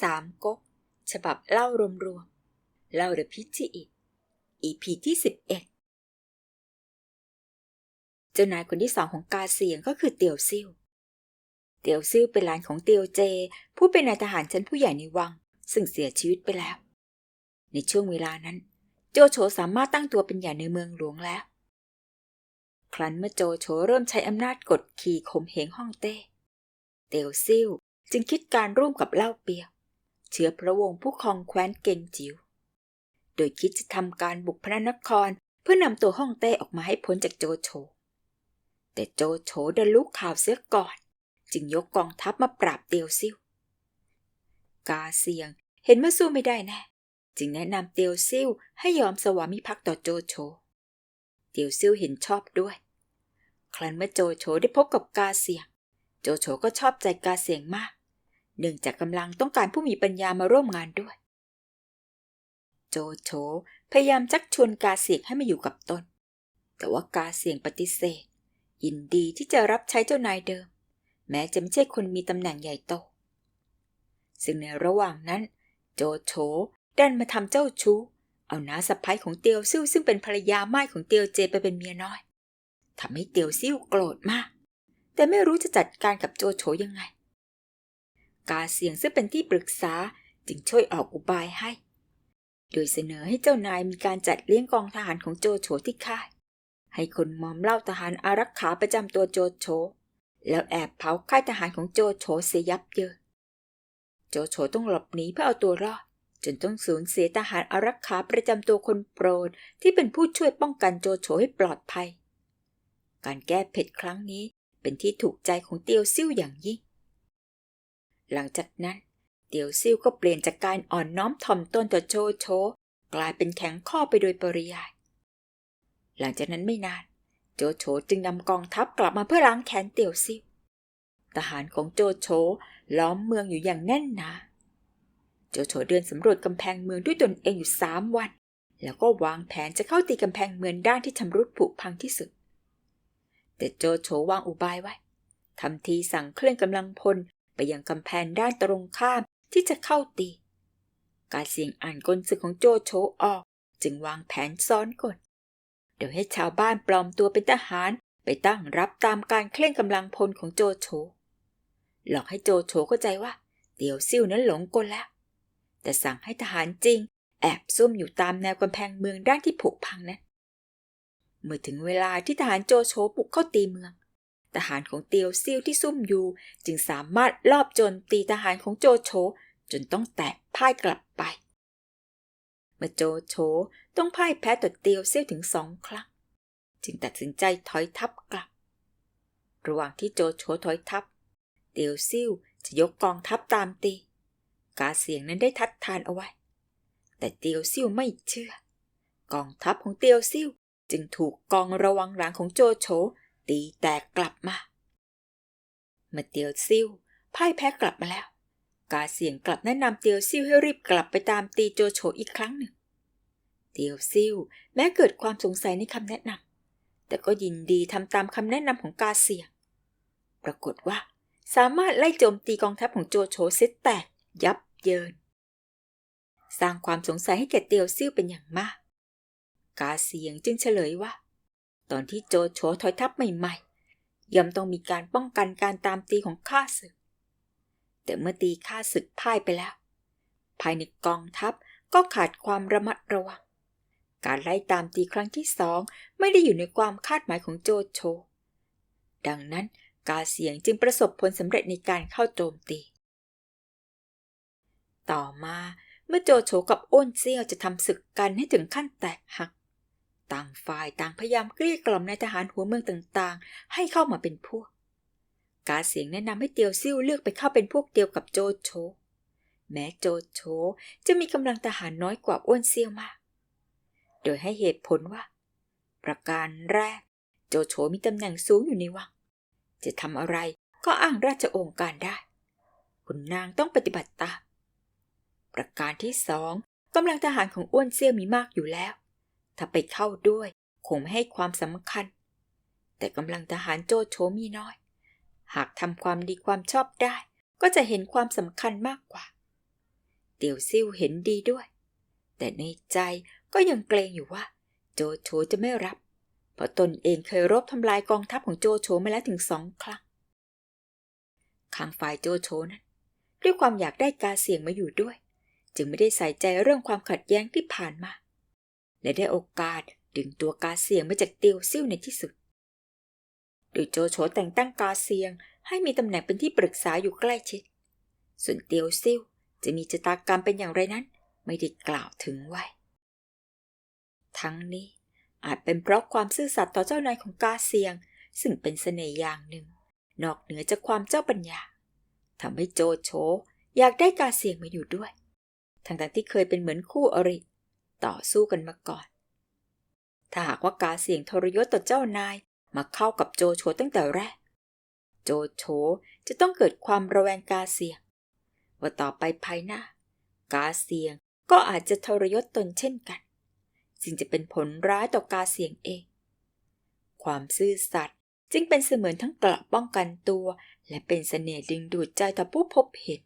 สามก๊ก ฉบับเล่ารวมๆ เล่าเดอะพิจิอิอีพีที่สิบเอ็ดเจ้านายคนที่สองของกาเสียงก็คือเตียวซิ่ว เตียวซิ่วเป็นหลานของเตียวเจ ผู้เป็นนายทหารชั้นผู้ใหญ่ในวัง ซึ่งเสียชีวิตไปแล้ว ในช่วงเวลานั้น โจโฉสามารถตั้งตัวเป็นใหญ่ในเมืองหลวงแล้ว ครั้นเมื่อโจโฉเริ่มใช้อำนาจกดขี่ข่มเหงฮ่องเต้ เตียวซิ่วจึงคิดการร่วมกับเล่าเปียว เชื้อพระวงศ์ผู้ครองแคว้นเกงจิว โดยคิดจะทำการบุกพระนครเพื่อนำตัวฮ่องเต้ออกมาให้พ้นจากโจโฉ แต่โจโฉดันลุกข่าวเสียก่อน จึงยกกองทัพมาปราบเตียวซิ่ว กาเซียงเห็นว่าสู้ไม่ได้แน่จึงแนะนำเตียวซิ่วให้ยอมสวามิภักดิ์ต่อโจโฉ เตียวซิ่วเห็นชอบด้วย ครั้นเมื่อโจโฉได้พบกับกาเซียง โจโฉก็ชอบใจกาเซียงมาก เนื่องจากกำลังต้องการผู้มีปัญญามาร่วมงานด้วย โจโฉพยายามชักชวนกาเซียงให้มาอยู่กับตน แต่ว่ากาเซียงปฏิเสธ ยินดีที่จะรับใช้เจ้านายเดิม แม้จะไม่ใช่คนมีตำแหน่งใหญ่โต ซึ่งในระหว่างนั้น โจโฉดันมาทำเจ้าชู้ เอาน้าสะพ้ยของเตียวซิ่วซึ่งเป็นภรรยาไม่ายของเตียวเจไปเป็นเมียน้อยทำให้เตียวซิ่วโกรธมาก แต่ไม่รู้จะจัดการกับโจโฉยังไง กาเสียงซึ่งเป็นที่ปรึกษาจึงช่วยออกอุบายให้ โดยเสนอให้เจ้านายมีการจัดเลี้ยงกองทหารของโจโฉที่ค่าย ให้คนมอมเล่าทหารอารักขาประจำตัวโจโฉแล้วแอบเผาค่ายทหารของโจโฉเสียยับเยินโจโฉต้องหลบหนีเพื่อเอาตัวรอดจนต้องสูญเสียทหารอารักขาประจำตัวคนโปรดที่เป็นผู้ช่วยป้องกันโจโฉให้ปลอดภัย การแก้เผ็ดครั้งนี้เป็นที่ถูกใจของเตียวซิ่วอย่างยิ่ง หลังจากนั้น เตียวซิ่วก็เปลี่ยนจากการอ่อนน้อมถ่อมตนต่อโจโฉกลายเป็นแข็งข้อไปโดยปริยาย หลังจากนั้นไม่นาน โจโฉจึงนำกองทัพกลับมาเพื่อล้างแค้นเตียวซิ่วทหารของโจโฉล้อมเมืองอยู่อย่างแน่นหนาโจโฉเดินสำรวจกำแพงเมืองด้วยตนเองอยู่สามวัน แล้วก็วางแผนจะเข้าตีกำแพงเมืองด้านที่ชำรุดผุพังที่สุด แต่โจโฉวางอุบายไว้ทำทีสั่งเคลื่อนกำลังพล ไปยังกำแพงด้านตรงข้ามที่จะเข้าตี การเสี่ยงอ่านกลศึกของโจโฉออก จึงวางแผนซ้อนกลโดยให้ชาวบ้านปลอมตัวเป็นทหารไปตั้งรับตามการเคลื่อนกำลังพลของโจโฉหลอกให้โจโฉเข้าใจว่าเตียวซิ่วนั้นหลงกลแล้ว แต่สั่งให้ทหารจริง แอบซุ่มอยู่ตามแนวกำแพงเมืองด้านที่ผุพังนั้นเมื่อถึงเวลาที่ทหารโจโฉบุกเข้าตีเมือง ทหารของเตียวซิ่วที่ซุ่มอยู่ จึงสามารถลอบโจมตีทหารของโจโฉจนต้องแตกพ่ายกลับไป เมื่อโจโฉต้องพ่ายแพ้ต่อเตียวซิ่วถึงสองครั้ง จึงตัดสินใจถอยทัพกลับ ระหว่างที่โจโฉถอยทัพ เตียวซิ่วจะยกกองทัพตามตี กาเสียงนั้นได้ทัดทานเอาไว้ แต่เตียวซิ่วไม่เชื่อ กองทัพของเตียวซิ่วจึงถูกกองระวังหลังของโจโฉ ตีแตกกลับมาเมื่อเตียวซิ่วพ่ายแพ้กลับมาแล้ว กาเสียงกลับแนะนำเตียวซิ่วให้รีบกลับไปตามตีโจโฉอีกครั้งหนึ่ง เตียวซิ่วแม้เกิดความสงสัยในคำแนะนำแต่ก็ยินดีทำตามคำแนะนำของกาเสียง ปรากฏว่า สามารถไล่โจมตีกองทัพของโจโฉเซตแตกยับเยิน สร้างความสงสัยให้แก่เตียวซิ่วเป็นอย่างมาก กาเสียงจึงเฉลยว่า ตอนที่โจโฉถอยทัพใหม่ๆย่อมต้องมีการป้องกันการตามตีของข้าศึก แต่เมื่อตีข้าศึกพ่ายไปแล้ว ภายในกองทัพก็ขาดความระมัดระวัง การไล่ตามตีครั้งที่สองไม่ได้อยู่ในความคาดหมายของโจโฉ ดังนั้นกาเสียงจึงประสบผลสำเร็จในการเข้าโจมตี ต่อมาเมื่อโจโฉกับโอ้นเซี่ยวจะทำศึกกันให้ถึงขั้นแตกหัก ต่างฝ่ายต่างพยายามเกลี้ยกล่อมนายทหารหัวเมืองต่างๆ ให้เข้ามาเป็นพวก กาเสียงแนะนำให้เตียวซิ่วเลือกไปเข้าเป็นพวกเดียวกับโจโฉแม้โจโฉจะมีกำลังทหารน้อยกว่าอ้วนเซี่ยวมาก โดยให้เหตุผลว่า ประการแรก โจโฉมีตำแหน่งสูงอยู่ในวัง จะทำอะไรก็อ้างราชองค์การได้ คุณนางต้องปฏิบัติตาม ประการที่สองกำลังทหารของอ้วนเซี่ยวมีมากอยู่แล้ว ถ้าไปเข้าด้วยคงไม่ให้ความสำคัญ แต่กำลังทหารโจโฉมีน้อย หากทำความดีความชอบได้ ก็จะเห็นความสำคัญมากกว่า เตียวซิ่วเห็นดีด้วย แต่ในใจก็ยังเกรงอยู่ว่า โจโฉจะไม่รับ เพราะตนเองเคยรบทำลายกองทัพของโจโฉมาแล้วถึงสองครั้งข้างฝ่ายโจโฉนั้นด้วยความอยากได้กาเสียงมาอยู่ด้วย จึงไม่ได้ใส่ใจเรื่องความขัดแย้งที่ผ่านมา และได้โอกาสดึงตัวกาเสียงมาจากเตียวซิ่วในที่สุด โดยโจโฉแต่งตั้งกาเซียงให้มีตำแหน่งเป็นที่ปรึกษาอยู่ใกล้ชิด ส่วนเตียวซิ่วจะมีชะตากรรมเป็นอย่างไรนั้น ไม่ได้กล่าวถึงไว้ ทั้งนี้อาจเป็นเพราะความซื่อสัตย์ต่อเจ้านายของกาเซียง ซึ่งเป็นเสน่ห์อย่างหนึ่ง นอกเหนือจากความเจ้าปัญญาทำให้โจโฉอยากได้กาเซียงมาอยู่ด้วยทั้งๆที่เคยเป็นเหมือนคู่อริ ต่อสู้กันมาก่อน ถ้าหากว่ากาเซียงทรยศต่อเจ้านายมาเข้ากับโจโฉตั้งแต่แรก โจโฉจะต้องเกิดความระแวงกาเซียง ว่าต่อไปภายหน้า กาเซียงก็อาจจะทรยศตนเช่นกันซึ่งจะเป็นผลร้ายต่อกาเซียงเอง ความซื่อสัตย์จึงเป็นเสมือนทั้งเกราะป้องกันตัว และเป็นเสน่ห์ดึงดูดใจต่อผู้พบเห็น